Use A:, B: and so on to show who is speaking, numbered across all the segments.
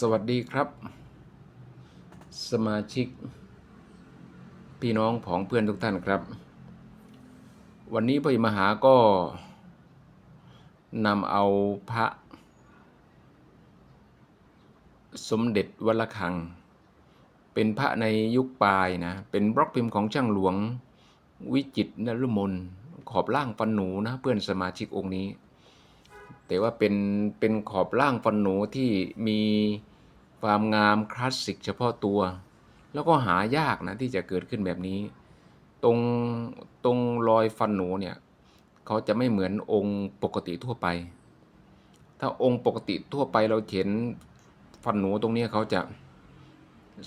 A: สวัสดีครับ สมาชิก พี่น้องผองเพื่อนทุกท่านครับ วันนี้พระมหาก็นำเอาพระ สมเด็จวัลคัง เป็นพระในยุคปลายนะ เป็นบล็อกพิมพ์ของช่างหลวงวิจิตรนฤมลขอบล่างฟันหนูนะเพื่อนสมาชิกองค์นี้ แต่ว่าเป็นเป็นขอบล่างฟันหนูที่มีความงามคลาสสิกเฉพาะตัว แล้วก็หายากนะที่จะเกิดขึ้นแบบนี้ ตรงตรงรอยฟันหนูเนี่ยเขาจะไม่เหมือนองค์ปกติทั่วไป ถ้าองค์ปกติทั่วไปเราเห็นฟันหนูตรงนี้เขาจะ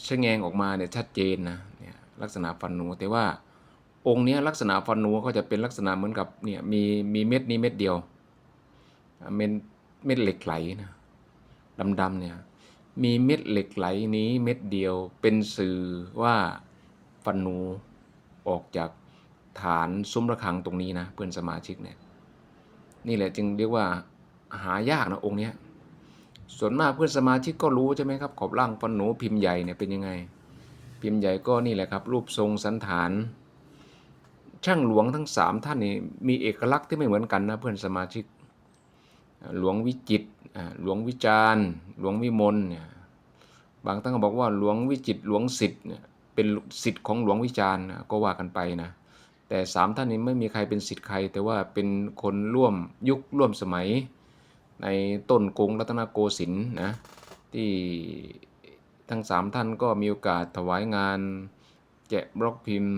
A: ชะแงงออกมาเนี่ยชัดเจนนะเนี่ยลักษณะฟันหนูแต่ว่าองค์นี้ลักษณะฟันหนูก็จะเป็นลักษณะเหมือนกับเนี่ยมีมีเม็ดนี้เม็ดเดียว เม็ดเม็ดเหล็กไหลนะดำๆเนี่ยมีเม็ดเหล็กไหลนี้เม็ดเดียวเป็นสื่อว่าฟันหนูออกจากฐานซุ้มระฆังตรงนี้นะเพื่อนสมาชิกเนี่ยนี่แหละจึงเรียกว่าหายากนะองค์เนี้ยส่วนมากเพื่อนสมาชิกก็รู้ใช่ไหมครับขอบล่างฟันหนูพิมพ์ใหญ่เนี่ยเป็นยังไง พิมพ์ใหญ่ก็นี่แหละครับ รูปทรงสันฐาน ช่างหลวงทั้งสามท่านนี่มีเอกลักษณ์ที่ไม่เหมือนกันนะเพื่อนสมาชิก หลวงวิจิตหลวงวิจารหลวงวิมลเนี่ยบางท่านก็บอกว่าหลวงวิจิตหลวงสิทธิ์เนี่ยเป็นสิทธิ์ของหลวงวิจารก็ว่ากันไปนะแต่สามท่านนี้ไม่มีใครเป็นสิทธิ์ใคร แต่ว่าเป็นคนร่วมยุคร่วมสมัย ในต้นกรุงรัตนโกสินทร์นะที่ทั้งสามท่านก็มีโอกาสถวายงาน แกะบล็อกพิมพ์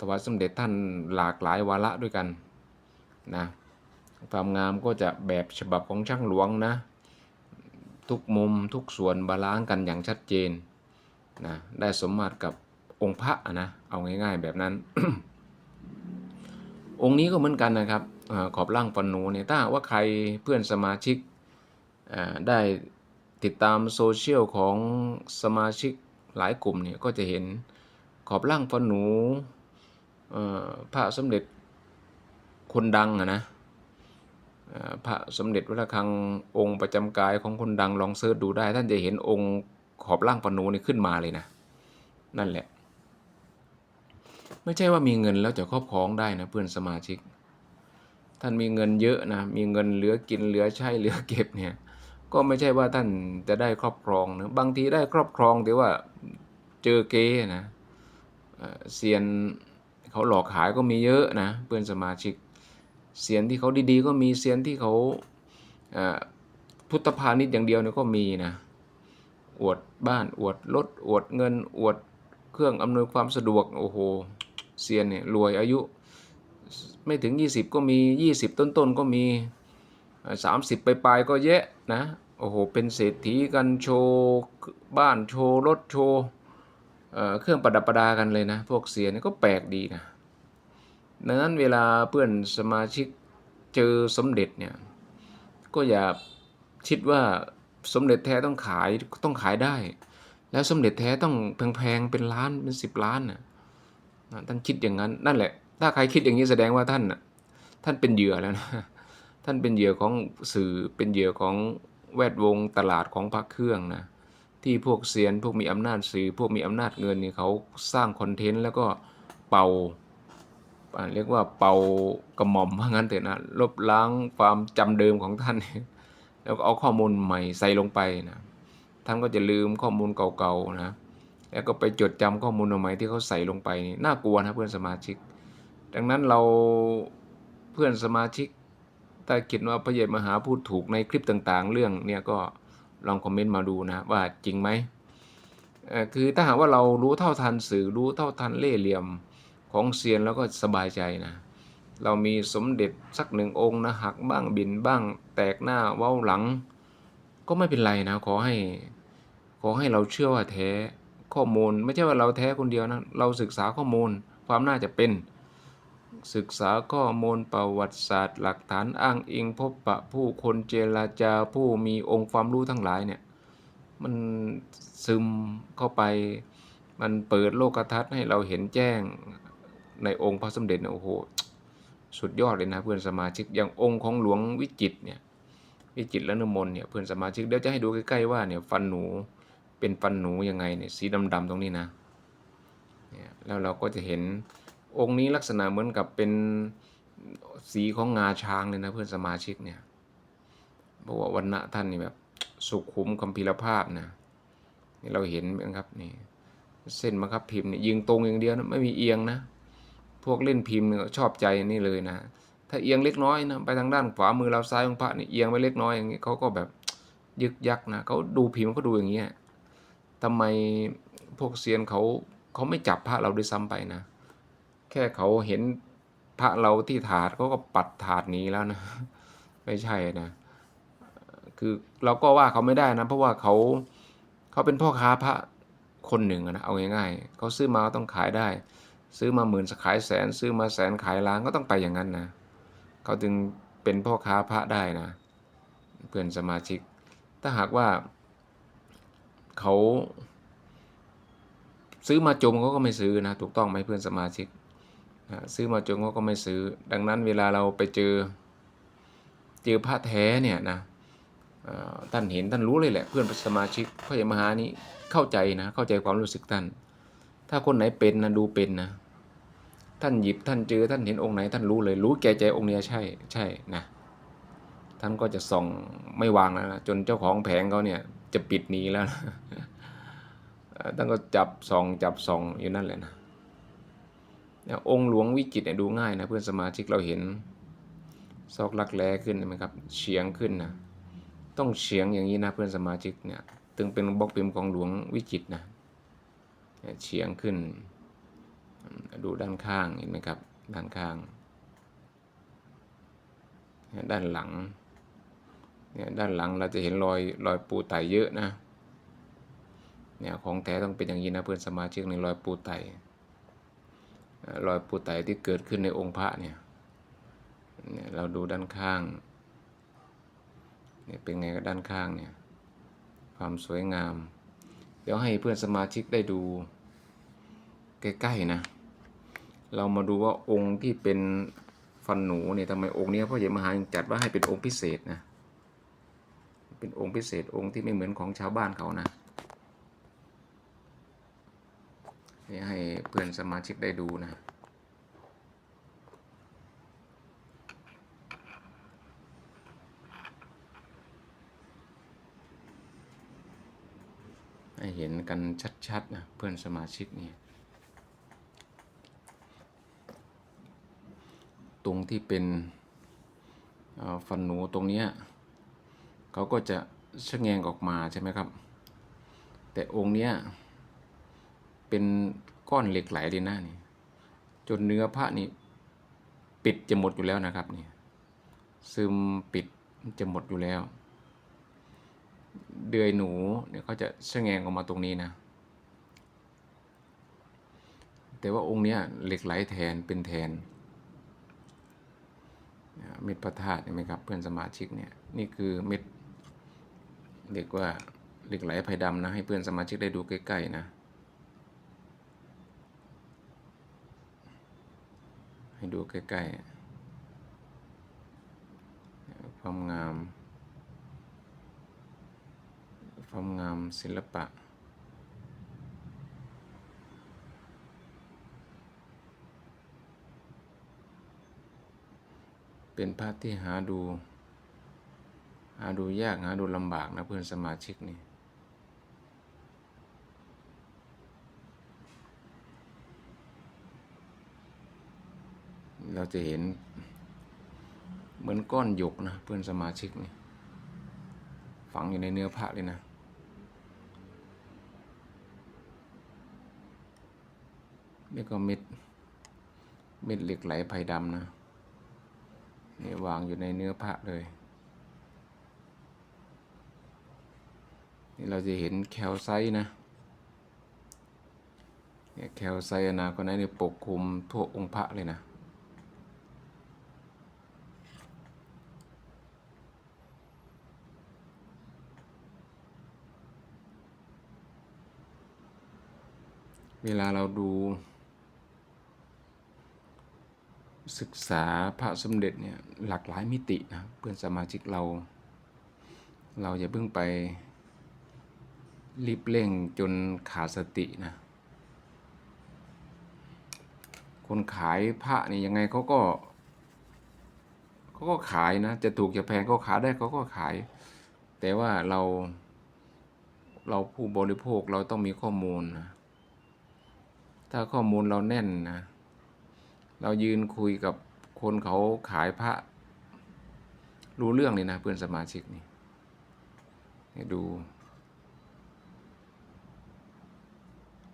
A: ถวายสมเด็จท่านหลากหลายวาระด้วยกันนะ ความงามก็จะแบบฉบับของช่างหลวงนะ ทุกมุมทุกส่วนบาลานซ์กันอย่างชัดเจนนะได้สมมาตรกับองค์พระนะเอาง่ายๆแบบนั้น องค์นี้ก็เหมือนกันนะครับอขอบล่างฟันหนูเนี่ยถ้าว่าใครเพื่อนสมาชิกได้ติดตามโซเชียลของสมาชิกหลายกลุ่มเนี่ยก็จะเห็นขอบล่างฟันหนูพระสมเด็จคนดังนะ พระสมเด็จวัดระฆังองค์ประจำกายของคนดังลองเสิร์ชดูได้ ท่านจะเห็นองค์ขอบล่างปนูนี่ขึ้นมาเลยนะ นั่นแหละ ไม่ใช่ว่ามีเงินแล้วจะครอบครองได้นะเพื่อนสมาชิก ท่านมีเงินเยอะนะมีเงินเหลือกินเหลือใช้เหลือเก็บเนี่ยก็ไม่ใช่ว่าท่านจะได้ครอบครองนะบางทีได้ครอบครองแต่ว่าเจอเกนะเซียนเขาหลอกขายก็มีเยอะนะเพื่อนสมาชิก เสียนที่เขาดีๆ ก็มีเสียนที่เขาพุทธพาณิชย์อย่างเดียวเนี่ยก็มีนะอวดบ้านอวดรถอวดเงินอวดเครื่องอำนวยความสะดวกโอ้โหเซียนเนี่ยรวยอายุไม่ถึง 20 ก็มี 20 ต้นๆก็มี 30ปลายๆก็เยอะนะโอ้โหเป็นเศรษฐีกันโชว์บ้านโชว์รถโชว์เครื่องประดับประดากันเลยนะ พวกเซียนนี่ก็แปลกดีนะ ดังนั้นเวลาเพื่อนสมาชิกเจอสมเด็จเนี่ยก็อย่าคิดว่าสมเด็จแท้ต้องขายต้องขายได้ แล้วสมเด็จแท้ต้องแพงๆเป็นล้านเป็นสิบล้านนะท่านคิดอย่างนั้นนั่นแหละ ถ้าใครคิดอย่างนี้แสดงว่าท่านน่ะท่านเป็นเหยื่อแล้วนะท่านเป็นเหยื่อของสื่อเป็นเหยื่อของแวดวงตลาดของพระเครื่องนะที่พวกเซียนพวกมีอำนาจสื่อ พวกมีอำนาจเงินนี่เขาสร้างคอนเทนต์แล้วก็เป่า เรียกว่าเป่ากระหม่อมว่างั้นเถอะนะลบล้างความจำเดิมของท่าน แล้วก็เอาข้อมูลใหม่ใส่ลงไปนะท่านก็จะลืมข้อมูลเก่าๆนะแล้วก็ไปจดจำข้อมูลใหม่ที่เขาใส่ลงไปนี่น่ากลัวนะเพื่อนสมาชิก ดังนั้นเราเพื่อนสมาชิกถ้าคิดว่าพระเยซูมหาพูดถูกในคลิปต่างๆ เรื่องเนี่ยก็ลองคอมเมนต์มาดูนะว่าจริงไหมคือถ้าหากว่าเรารู้เท่าทันสื่อรู้เท่าทันเล่เหลี่ยม ของเซียนแล้วก็สบายใจนะเรามีสมเด็จสักหนึ่งองค์นะหักบ้างบินบ้าง แตกหน้าเว้าหลัง ก็ไม่เป็นไรนะขอให้ ขอให้เราเชื่อว่าแท้ข้อมูล ไม่ใช่ว่าเราแท้คนเดียวนะเราศึกษาข้อมูลความน่าจะเป็น ศึกษาข้อมูลประวัติศาสตร์ หลักฐานอ้างอิงพบปะผู้คนเจรจาผู้มีองค์ความรู้ทั้งหลายเนี่ยมันซึมเข้าไป มันเปิดโลกทัศน์ให้เราเห็นแจ้ง ในองค์พระสมเด็จเนี่ยโอ้โหสุดยอดเลยนะเพื่อนสมาชิกอย่างองค์ของหลวงวิจิตเนี่ยวิจิตรและนมน์เนี่ยเพื่อนสมาชิกเดี๋ยวจะให้ดูใกล้ๆว่าเนี่ยฟันหนูเป็นฟันหนูยังไงเนี่ยสีดำๆตรงนี้นะเนี่ยแล้วเราก็จะเห็นองค์นี้ลักษณะเหมือนกับเป็นสีของงาช้างเลยนะเพื่อนสมาชิกเนี่ยเพราะว่าวันณะท่านนี่แบบสุขุมคัมภีรภาพนะนี่เราเห็นนะครับนี่เส้นมะครับพิมพ์เนี่ยยิงตรงอย่างเดียวนะไม่มีเอียงนะ พวกเล่นพิมพ์ชอบใจนี่เลยนะ ถ้าเอียงเล็กน้อยนะไปทางด้านขวามือเราซ้ายของพระนี่เอียงไปเล็กน้อยอย่างนี้เขาก็แบบยึกยักนะเขาดูพิมพ์เขาดูอย่างเงี้ยทำไมพวกเซียนเขาเขาไม่จับพระเราด้วยซ้ำไปนะ แค่เขาเห็นพระเราที่ถาดเขาก็ปัดถาดนี้แล้วนะ ไม่ใช่นะ คือเราก็ว่าเขาไม่ได้นะ เพราะว่าเขาเขาเป็นพ่อค้าพระคนหนึ่งนะเอาง่ายๆเขาซื้อมาต้องขายได้ ซื้อมาหมื่นขายแสน ซื้อมาแสนขายล้านก็ต้องไปอย่างนั้นนะเขาจึงเป็นพ่อค้าพระได้นะ เพื่อนสมาชิก ถ้าหากว่าเขาซื้อมาจมเขาก็ไม่ซื้อนะ ถูกต้องไหมเพื่อนสมาชิกซื้อมาจมเขาก็ไม่ซื้อ ดังนั้นเวลาเราไปเจอเจอพระแท้เนี่ยนะท่านเห็นท่านรู้เลยแหละเพื่อนสมาชิกพ่อใหญ่มหานี้เข้าใจนะเข้าใจความรู้สึกท่าน ถ้าคนไหนเป็นนะดูเป็นนะ ท่านหยิบท่านเจอท่านเห็นองค์ไหน ท่านรู้เลย รู้แก่ใจองค์เนี้ยใช่ใช่นะท่านก็จะส่องไม่วางแล้วนะจนเจ้าของแผงเขาเนี่ยจะปิดหนีแล้วนะเอ่อท่านก็จับส่องจับส่องอยู่นั่นแหละนะองค์หลวงวิจิตเนี่ยดูง่ายนะเพื่อนสมาชิกเราเห็น ซอกลักแร้ขึ้นไหมครับเฉียงขึ้นนะต้องเฉียงอย่างนี้นะเพื่อนสมาชิกเนี่ย ถึงเป็นบล็อกพิมพ์ของหลวงวิจิตนะเฉียงขึ้น ดูด้านข้างเห็นไหมครับ ด้านข้าง ด้านหลัง เนี่ยด้านหลังเราจะเห็นรอยรอยปูไตเยอะนะ เนี่ยของแท้ต้องเป็นอย่างนี้นะเพื่อนสมาชิกในรอยปูไตรอยปูไตที่เกิดขึ้นในองค์พระเนี่ยเนี่ยเราดูด้านข้าง เนี่ยเป็นไงกับด้านข้างเนี่ย ความสวยงาม เดี๋ยวให้เพื่อนสมาชิกได้ดูใกล้ๆนะ เรามาดูว่าองค์ที่เป็นฟันหนูเนี่ยทำไมองค์นี้พ่อใหญ่มหายังจัดว่าให้เป็นองค์พิเศษนะ เป็นองค์พิเศษองค์ที่ไม่เหมือนของชาวบ้านเขานะนี่ให้เพื่อนสมาชิกได้ดูนะให้เห็นกันชัดๆนะเพื่อนสมาชิกเนี่ย ตรง ที่เป็นฟันหนูตรงนี้เขาก็จะชะแงงออกมาใช่ไหมครับ แต่องค์เนี้ยเป็นก้อนเหล็กไหลเลยนะนี่จนเนื้อพระนี่ปิดจะหมดอยู่แล้วนะครับนี่ซึมปิดจะหมดอยู่แล้ว เดือยหนูเนี่ยเขาจะชะแงงออกมาตรงนี้นะ แต่ว่าองค์เนี้ยเหล็กไหลแทนเป็นแทน เม็ดพระธาตุเห็นไหมครับเพื่อนสมาชิกเนี่ยนี่คือเม็ดเรียกว่าเหล็กไหลไผ่ดำนะให้เพื่อนสมาชิกได้ดูใกล้ๆนะให้ดูใกล้ๆความงามความงามศิลปะ เป็นพระที่หาดู หาดูยากหาดูลำบากนะเพื่อนสมาชิกนี่เราจะเห็นเหมือนก้อนหยกนะเพื่อนสมาชิกนี่ฝังอยู่ในเนื้อพระเลยนะ นี่ก็เม็ด เม็ดเหล็กไหลไผ่ดำนะ นี่วางอยู่ในเนื้อพระเลย นี่เราจะเห็นแคลไซนะเนี่ยแคลไซอนาคตนั้นเนี่ยปกคลุมทั่วองค์พระเลยนะเวลาเราดู ศึกษาพระสมเด็จเนี่ยหลากหลายมิตินะเพื่อนสมาชิกเรา เราอย่าเพิ่งไปรีบเร่งจนขาดสตินะคนขายพระนี่ยังไงเขาก็เขาก็ขายนะ จะถูกจะแพงเขาขายได้เขาก็ขาย แต่ว่าเรา เราผู้บริโภคเราต้องมีข้อมูลนะถ้าข้อมูลเราแน่นนะ เรายืนคุยกับคนเขาขายพระ รู้เรื่องเลยนะเพื่อนสมาชิกนี่ให้ดู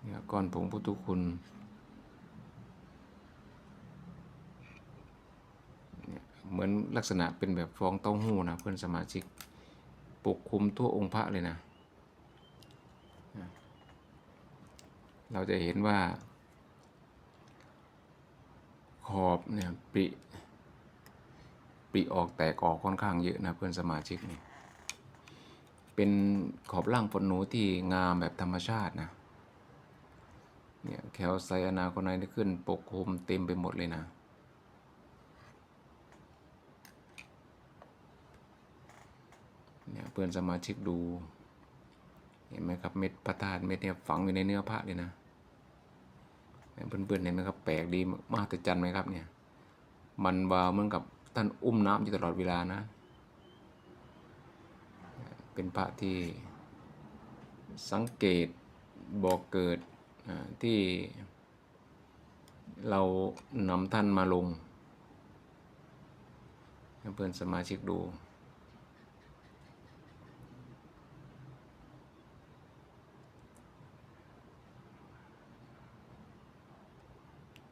A: เนี่ยก้อนผงพุทธคุณเนี่ยเหมือนลักษณะเป็นแบบฟองเต้าหู้นะเพื่อนสมาชิกปกคลุมทั่วองค์พระเลยนะ เราจะเห็นว่า ขอบเนี่ยปริปริออกแตกออกค่อนข้างเยอะนะเพื่อนสมาชิกนี่เป็นขอบล่างฝนหนูที่งามแบบธรรมชาตินะเนี่ยแคลไซอานาโคไนได้ขึ้นปกคลุมเต็มไปหมดเลยนะเนี่ยเพื่อนสมาชิกดู เห็นไหมครับเม็ดพระธาตุเม็ดเนี่ยฝังอยู่ในเนื้อพระเลยนะ เพื่อนๆเห็นไหมครับแปลกดีมากแต่จันไหมครับเนี่ย มันวาวเหมือนกับท่านอุ้มน้ำอยู่ตลอดเวลานะ เป็นพระที่สังเกตบอกเกิดที่เรานำท่านมาลง เพื่อนสมาชิกดู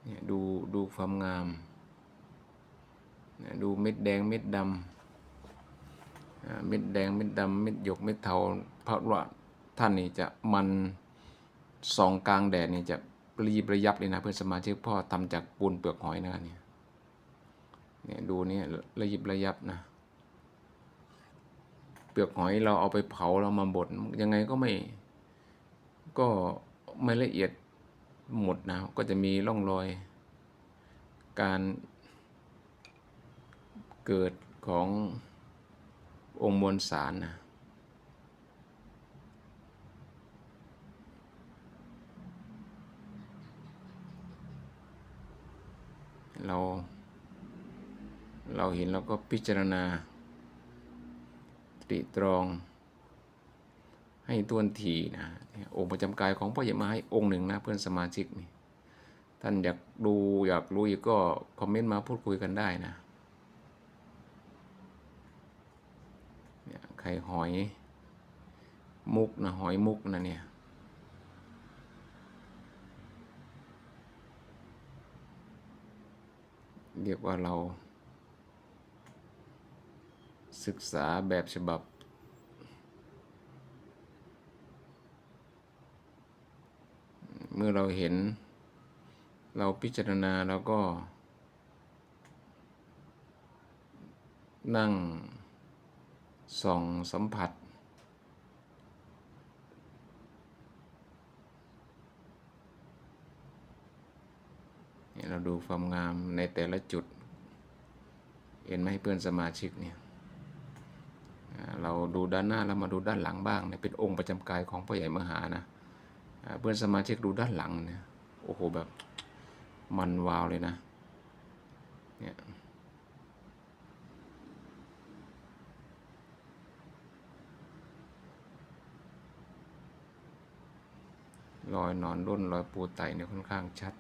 A: เนี่ยดูดูความงามเนี่ยดูเม็ดแดงเม็ดดำเม็ดแดงเม็ดดำเม็ดหยกเม็ดเทาพระว่าท่านนี่จะมันสองกลางแดดนี่จะระยิบระยับเลยนะเพื่อนสมาชิกพ่อทำจากปูนเปลือกหอยนะเนี่ยเนี่ยดูเนี่ยระยิบระยับนะเปลือกหอยเราเอาไปเผาเรามาบดยังไงก็ไม่ ก็ไม่ละเอียด หมดนะก็จะมีร่องรอย การเกิดขององค์มวลสารนะเราเราเห็นเราก็พิจารณาตริตรอง ให้ตวนทีนะองค์ประจำกายของพ่อใหญ่มาให้องค์หนึ่งนะเพื่อนสมาชิกนี่ท่านอยากดูอยากรู้อีกก็คอมเมนต์มาพูดคุยกันได้นะเนี่ยไข่หอยมุกนะหอยมุกนะเนี่ยเรียกว่าเรา ศึกษาแบบฉบับ เมื่อเราเห็น เราพิจารณาแล้วก็ นั่งส่องสัมผัส เราดูความงามในแต่ละจุด เห็นไหมเพื่อนสมาชิกเนี่ยเราดูด้านหน้าแล้วมาดูด้านหลังบ้างเนี่ยเป็นองค์ประจำกายของพ่อใหญ่มหานะ เพื่อนสมาชิกดูด้านหลังเนี่ยโอ้โหแบบมันวาวเลยนะเนี่ยรอยนอนร่นรอยปูไตเนี่ยค่อนข้างชัด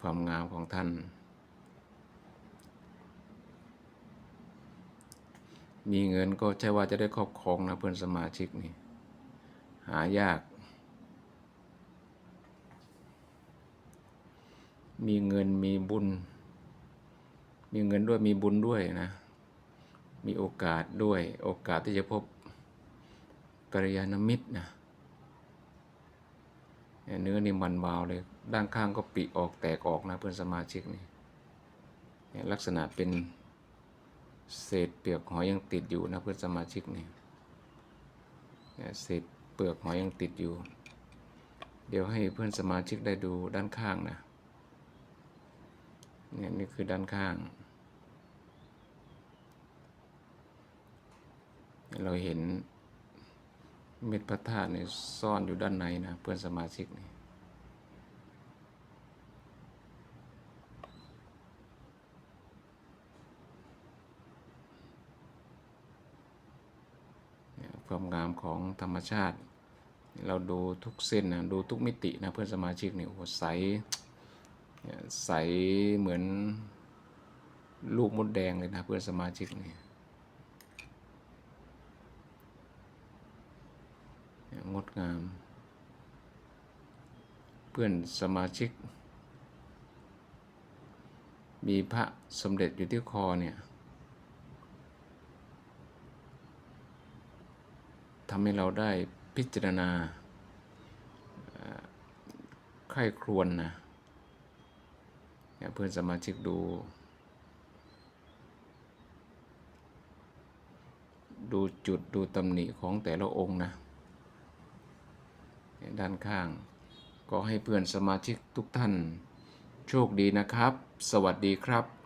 A: ความงามของท่าน มีเงินก็ใช่ว่าจะได้ครอบครองนะเพื่อนสมาชิกนี่ หายาก มีเงินมีบุญ มีเงินด้วยมีบุญด้วยนะ มีโอกาสด้วยโอกาสที่จะพบกัลยาณมิตรนะเนื้อนี่มันวาวเลย ด้านข้างก็ปีออกแตกออกนะเพื่อนสมาชิกนี่ลักษณะเป็น เศษเปลือกหอยยังติดอยู่นะเพื่อนสมาชิกเนี่ยเศษเปลือกหอยยังติดอยู่ เดี๋ยวให้เพื่อนสมาชิกได้ดูด้านข้างนะเนี่ยนี่คือด้านข้าง เราเห็นเม็ดพระธาตุเนี่ยซ่อนอยู่ด้านในนะเพื่อนสมาชิกเนี่ย ความงามของธรรมชาติ เราดูทุกเส้นนะดูทุกมิตินะเพื่อนสมาชิกเนี่ยโอ้ใสเนี่ยใสเหมือนลูกมดแดงเลยนะเพื่อนสมาชิกเนี่ยเนี่ยงดงาม เพื่อนสมาชิก มีพระสมเด็จอยู่ที่คอเนี่ย ทำให้เราได้พิจารณาเอ่อใครวญนะเพื่อนสมาชิกดู ดูจุดดูตำหนิของแต่ละองค์นะ ด้านข้าง ก็ให้เพื่อนสมาชิกทุกท่าน โชคดีนะครับ สวัสดีครับ